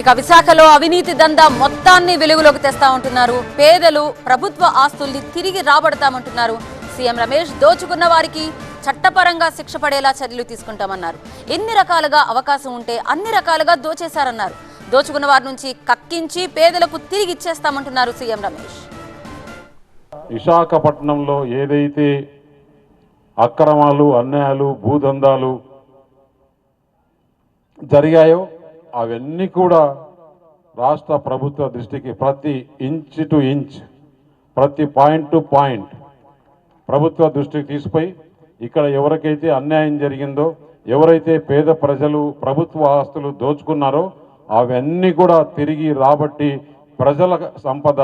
ఇక విశాఖలో అవినీతి దందా మొత్తాన్ని వెలుగులోకి తెస్తా ఉంటున్నారు. పేదలు ప్రభుత్వ ఆస్తుల్ని తిరిగి రాబడతామంటున్నారు. సీఎం రమేష్ దోచుకున్న వారికి చట్టపరంగా శిక్ష పడేలా చర్యలు తీసుకుంటామన్నారు. ఎన్ని రకాలుగా అవకాశం ఉంటే అన్ని రకాలుగా దోచేశారన్నారు. దోచుకున్న వారి నుంచి కక్కించి పేదలకు తిరిగి ఇచ్చేస్తామంటున్నారు సీఎం రమేష్. విశాఖపట్నంలో ఏదైతే అక్రమాలు అన్యాయాలు భూదందాలు జరిగాయో అవన్నీ కూడా రాష్ట్ర ప్రభుత్వ దృష్టికి ప్రతి ఇంచ్ టు ఇంచ్ ప్రతి పాయింట్ టు పాయింట్ ప్రభుత్వ దృష్టికి తీసుకుపోయి ఇక్కడ ఎవరికైతే అన్యాయం జరిగిందో ఎవరైతే పేద ప్రజలు ప్రభుత్వ ఆస్తులు దోచుకున్నారో అవన్నీ కూడా తిరిగి రాబట్టి ప్రజల సంపద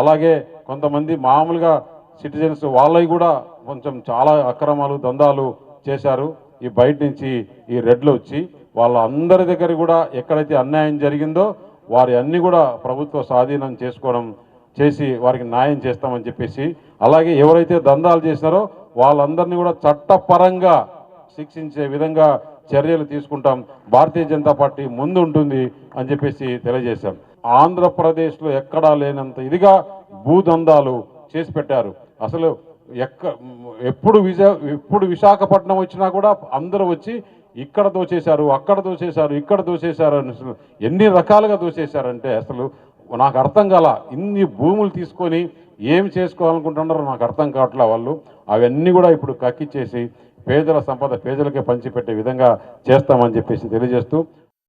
అలాగే కొంతమంది మామూలుగా సిటిజన్స్ వాళ్ళవి కూడా కొంచెం చాలా అక్రమాలు దందాలు చేశారు. ఈ బయట నుంచి ఈ రెడ్లు వచ్చి వాళ్ళందరి దగ్గర కూడా ఎక్కడైతే అన్యాయం జరిగిందో వారి అన్ని కూడా ప్రభుత్వ స్వాధీనం చేసుకోవడం చేసి వారికి న్యాయం చేస్తామని చెప్పేసి అలాగే ఎవరైతే దందాలు చేసినారో వాళ్ళందరినీ కూడా చట్టపరంగా శిక్షించే విధంగా చర్యలు తీసుకుంటాం. భారతీయ జనతా పార్టీ ముందు ఉంటుంది అని చెప్పేసి తెలియజేశాం. ఆంధ్రప్రదేశ్లో ఎక్కడా లేనంత ఇదిగా భూదందాలు చేసి పెట్టారు. అసలు ఎక్క ఎప్పుడు విజా ఎప్పుడు విశాఖపట్నం వచ్చినా కూడా అందరూ వచ్చి ఇక్కడ దోచేశారు అక్కడ దోచేశారు ఇక్కడ దోచేశారు అని అసలు ఎన్ని రకాలుగా దోచేశారంటే అసలు నాకు అర్థం కాల ఇన్ని భూములు తీసుకొని ఏం చేసుకోవాలనుకుంటున్నారో నాకు అర్థం కావట్లే వాళ్ళు. అవన్నీ కూడా ఇప్పుడు కక్కిచ్చేసి పేదల సంపద పేదలకే పంచిపెట్టే విధంగా చేస్తామని చెప్పేసి తెలియజేస్తూ